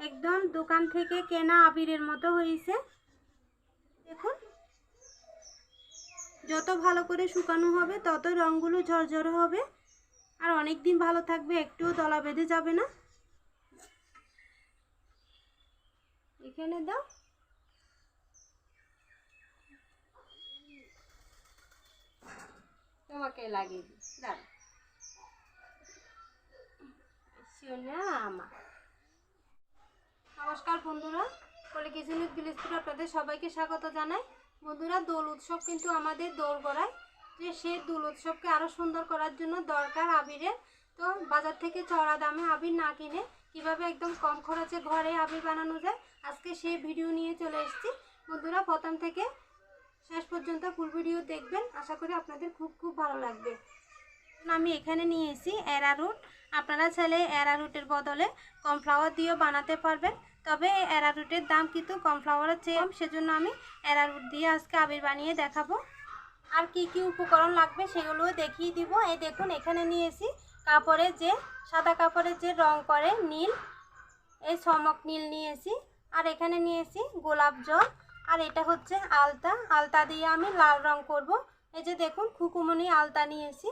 একদম দোকান থেকে কেনা আবিরের মতো হয়েছে। দেখুন, যত ভালো করে শুকানো হবে, তত রঙগুলো ঝরঝরে হবে। আর অনেক দিন ভালো থাকবে, একটুও দলা বেঁধে যাবে না। এখানে দাও। তোমাকে লাগিয়ে দিই। দাঁড়া আমার। নমস্কার বন্ধুরা বলে কিচেন বিলেজপুর আপনাদের সবাইকে স্বাগত জানাই। বন্ধুরা, দোল উৎসব কিন্তু আমাদের দোল গড়ায় যে সেই দোল উৎসবকে আরও সুন্দর করার জন্য দরকার আবিরের তো বাজার থেকে চড়া দামে আবির না কিনে কীভাবে একদম কম খরচে ঘরে আবির বানানো যায়, আজকে সেই ভিডিও নিয়ে চলে এসেছি। বন্ধুরা, প্রথম থেকে শেষ পর্যন্ত ফুল ভিডিও দেখবেন। আশা করি আপনাদের খুব খুব ভালো লাগবে। আমি এখানে নিয়ে এসেছি অ্যারারুট আপনারা চাইলে অ্যারারুটের বদলে কর্নফ্লাওয়ার দিয়েও বানাতে পারবেন। তবে অ্যারারুটের দাম কিন্তু কর্নফ্লাওয়ারের চেয়ে কম, সেজন্য আমি অ্যারারুট দিয়ে আজকে আবির বানিয়ে দেখাবো। আর কি কি উপকরণ লাগবে সেগুলোও দেখিয়ে দিব। এই দেখুন, এখানে নিয়েছি কাপড়ের যে, সাদা কাপড়ের যে রং করে নীল, এই চমক নীল নিয়েছি। আর এখানে নিয়েছি গোলাপ জল, আর এটা হচ্ছে আলতা। আলতা দিয়ে আমি লাল রং করব। এই যে দেখুন, খুকুমনি আলতা নিয়েছি।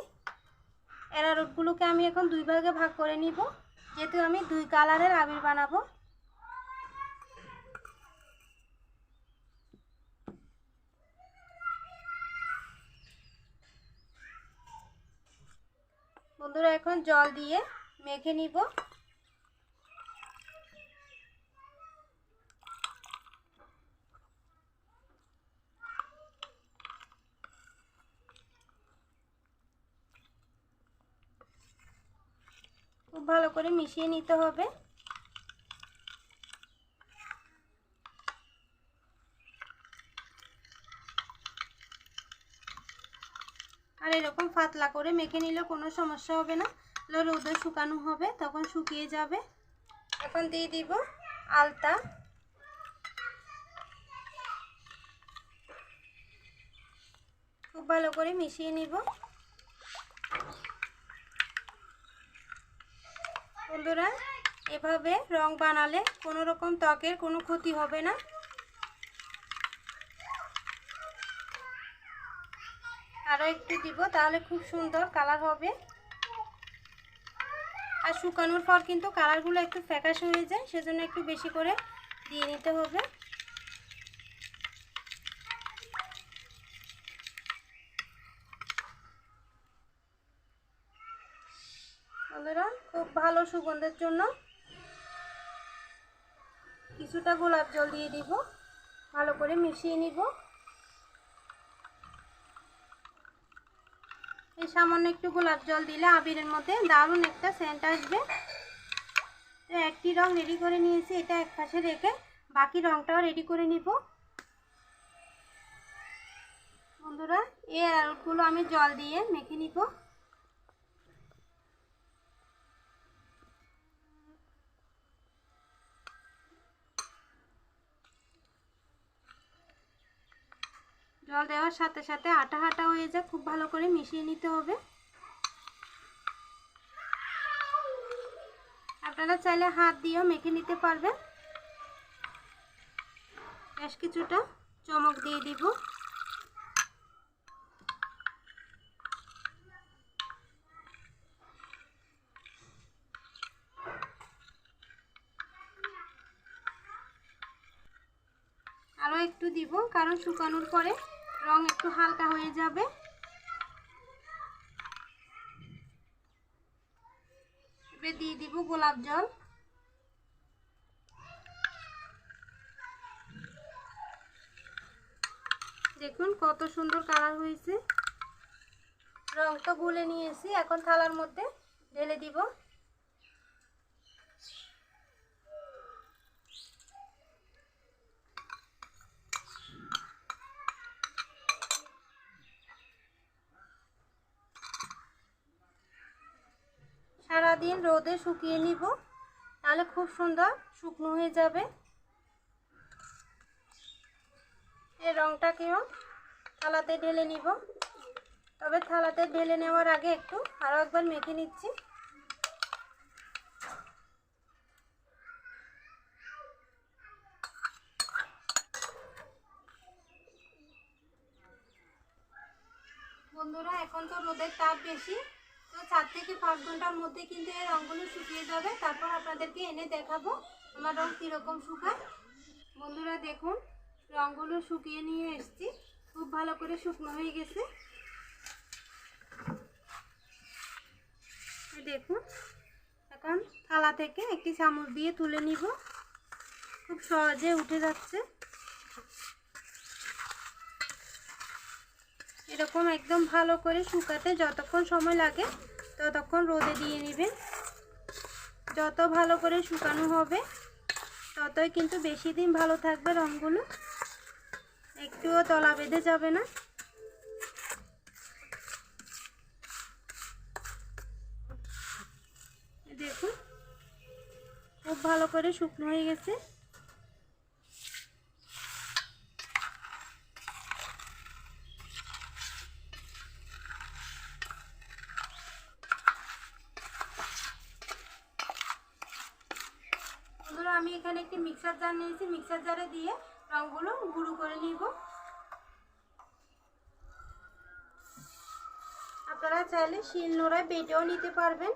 অ্যারারুটগুলোকে আমি এখন দুই ভাগে ভাগ করে নিব। যেহেতু আমি দুই কালারের আবির বানাবো বন্ধুরা এখন জল দিয়ে মেখে নিব। খুব ভালো করে মিশিয়ে নিতে হবে। আর এরকম পাতলা করে মেখে নিলে কোনো সমস্যা হবে না। রোদে শুকানো হবে, তখন শুকিয়ে যাবে। এখন দিয়ে দিব আলতা। খুব ভালো করে মিশিয়ে নিব। বন্ধুরা, এভাবে রং বানালে কোনো রকম ত্বকের কোনো ক্ষতি হবে না আরও একটু দিব, তাহলে খুব সুন্দর কালার হবে। আর শুকানোর পর কিন্তু কালারগুলো একটু ফ্যাকাশে হয়ে যায়, সেজন্য একটু বেশি করে দিয়ে নিতে হবে। খুব ভালো সুগন্ধের জন্য কিছুটা গোলাপ জল দিয়ে দিব, ভালো করে মিশিয়ে নিব। এই সামান্য একটু গোলাপ জল দিলে আবিরের মধ্যে দারুণ একটা সেন্ট আসবে। তো একটি রং রেডি করে নিয়েছি, এটা এক পাশে রেখে বাকি রংটাও রেডি করে নিব। বন্ধুরা, এই আরগুলো আমি জল দিয়ে মেখে নিব। জল দেওয়ার সাথে সাথে আটা হাটা হয়ে যায় খুব ভালো করে মিশিয়ে নিতে হবে। আপনারা চাইলে হাত দিয়েও মেখে নিতে পারবেন। বেশ কিছুটা চমক দিয়ে দিব। আরও একটু দিব, কারণ শুকানোর পরে রং একটু হালকা হয়ে যাবে। এবার দিয়ে দিব গোলাপ জল। দেখুন কত সুন্দর কালার হয়েছে। রং তো গুলে নিয়েছি, এখন থালার মধ্যে ঢেলে দিব। দিন রোদে শুকিয়ে নিব, তাহলে খুব সুন্দর শুকনো হয়ে যাবে। এই রংটাকেও থালাতে ঢেলে নিব। তবে থালাতে ঢেলে নেওয়ার আগে একটু আরও একবার মেখে নিচ্ছি। বন্ধুরা, এখন তো রোদের তাপ বেশি। থেকে পাঁচ ঘণ্টার মধ্যে কিন্তু এই রঙগুলো শুকিয়ে যাবে। তারপর আপনাদেরকে এনে দেখাবো আমার রং কীরকম শুকায়। বন্ধুরা দেখুন রঙগুলো শুকিয়ে নিয়ে এসছি। খুব ভালো করে শুকনো হয়ে গেছে। দেখুন, এখন থালা থেকে একটি চামচ দিয়ে তুলে নিব। খুব সহজে উঠে যাচ্ছে। এরকম একদম ভালো করে শুকাতে যতক্ষণ সময় লাগে ততক্ষণ রোদে দিয়ে নেবেন। যত ভালো করে শুকানো হবে, ততই কিন্তু বেশি দিন ভালো থাকবে রঙগুলো। একটুও তলা বেঁধে যাবে না। দেখুন, খুব ভালো করে শুকনো হয়ে গেছে বন্ধুরা আমি এখানে একটি মিক্সার জার নিয়েছি, মিক্সার জারে দিয়ে রঙগুলো গুঁড়ো করে নিব। আপনারা চাইলে শিল নোড়ায় বেটেও নিতে পারবেন।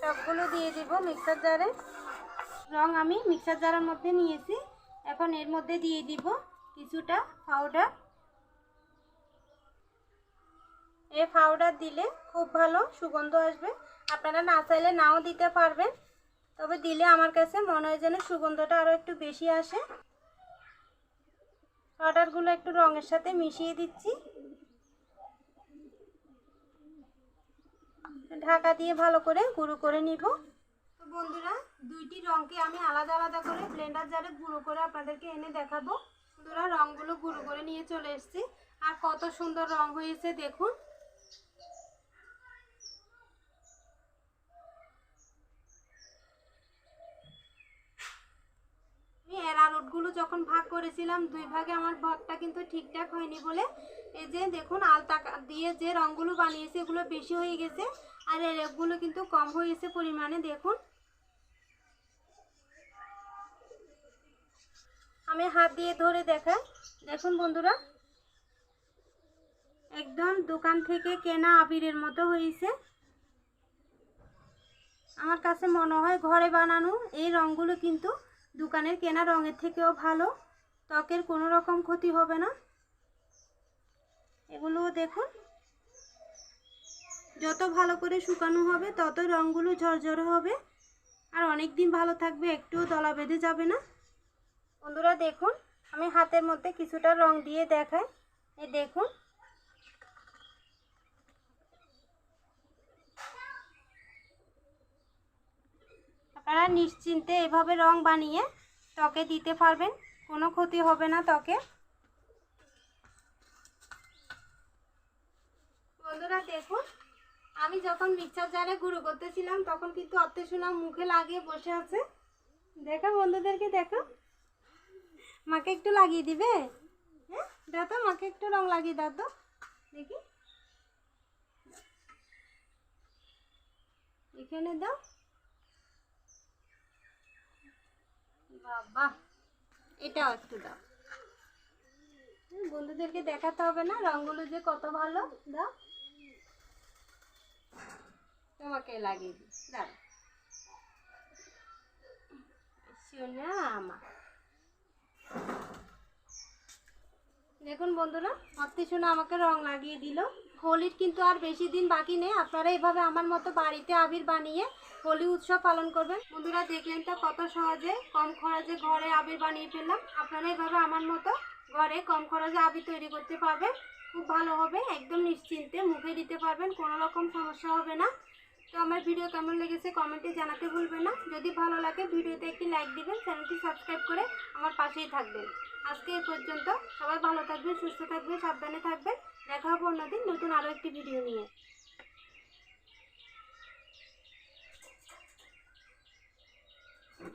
সবগুলো দিয়ে দিব মিক্সার জারে রং আমি মিক্সার জারের মধ্যে নিয়েছি। এখন এর মধ্যে দিয়ে দিব কিছুটা পাউডার এই পাউডার দিলে খুব ভালো সুগন্ধ আসবে। আপনারা না চাইলে নাও দিতে পারবেন। তবে দিলে আমার কাছে মনে হয় যেন সুগন্ধটা আরও একটু বেশি আসে। পাউডারগুলো একটু রঙের সাথে মিশিয়ে দিচ্ছি। ঢাকা দিয়ে ভালো করে গুঁড়ো করে নিব। বন্ধুরা, দুইটি রঙকে আমি আলাদা আলাদা করে ব্লেন্ডার জারে গুঁড়ো করে আপনাদেরকে এনে দেখাবো। বন্ধুরা, রঙগুলো গুঁড়ো করে নিয়ে চলে এসেছি। আর কত সুন্দর রং হয়েছে, দেখুন। আমি অ্যারারুটগুলো যখন ভাগ করেছিলাম, দুই ভাগে আমার ভাগটা কিন্তু ঠিকঠাক হয়নি বলে। এই যে দেখুন, আলতা দিয়ে যে রঙগুলো বানিয়েছে, এগুলো বেশি হয়ে গেছে আর এর এগুলো কিন্তু কম হয়েছে পরিমাণে, দেখুন। আমি হাত দিয়ে ধরে দেখাই। দেখুন বন্ধুরা, একদম দোকান থেকে কেনা আবিরের মতো হয়েছে। আমার কাছে মনে হয় ঘরে বানানো এই রঙগুলো কিন্তু দোকানের কেনা রঙের থেকেও ভালো, ত্বকের কোনো রকম ক্ষতি হবে না। এগুলোও দেখুন, যত ভালো করে শুকানো হবে তত রঙগুলো ঝরঝরে হবে। আর অনেক দিন ভালো থাকবে, একটুও দলা বেঁধে যাবে না। বন্ধুরা, দেখুন, আমি হাতের মধ্যে কিছুটা রং দিয়ে দেখাই। এ দেখুন আপনারা নিশ্চিন্তে এভাবে রং বানিয়ে ত্বকে দিতে পারবেন। কোনো ক্ষতি হবে না ত্বকে। বন্ধুরা, দেখুন, আমি যখন মিক্সার জারে গুঁড়ো করতেছিলাম, তখন কিন্তু অত শোনা মুখে লাগিয়ে বসে আছে। দেখা বন্ধুদেরকে, দেখো। মাকে একটু লাগিয়ে দিবে? হ্যাঁ? দাদা মাকে একটু রং লাগিয়ে তো। দেখি। এখানে দাও। বাবা, এটাও একটু দাও। বন্ধুদেরকে দেখাতে হবে না? রঙগুলো যে কত ভালো, দাও। তোমাকে লাগিয়ে দিই। দাঁড়া শোনা আমার দেখুন বন্ধুরা অতি শোনা আমাকে রং লাগিয়ে দিল। হোলির কিন্তু আর বেশি দিন বাকি নেই। আপনারা এভাবে আমার মতো বাড়িতে আবির বানিয়ে হোলি উৎসব পালন করবেন। বন্ধুরা, দেখলেন তো কত সহজে কম খরচে ঘরে আবির বানিয়ে ফেললাম। আপনারা এভাবে আমার মতো ঘরে কম খরচে আবির তৈরি করতে পারবেন। খুব ভালো হবে, একদম নিশ্চিন্তে মুখে দিতে পারবেন, কোনো রকম সমস্যা হবে না। তো আমার ভিডিও কেমন লেগেছে কমেন্টে জানাতে ভুলবেন না। যদি ভালো লাগে ভিডিওতে একটি লাইক দিবেন, চ্যানেলটি সাবস্ক্রাইব করে আমার পাশেই থাকবেন। আজকে এই পর্যন্ত সবাই ভালো থাকবেন, সুস্থ থাকবেন, সাবধানে থাকবেন। দেখা হবে অন্যদিন নতুন আরও একটি ভিডিও নিয়ে।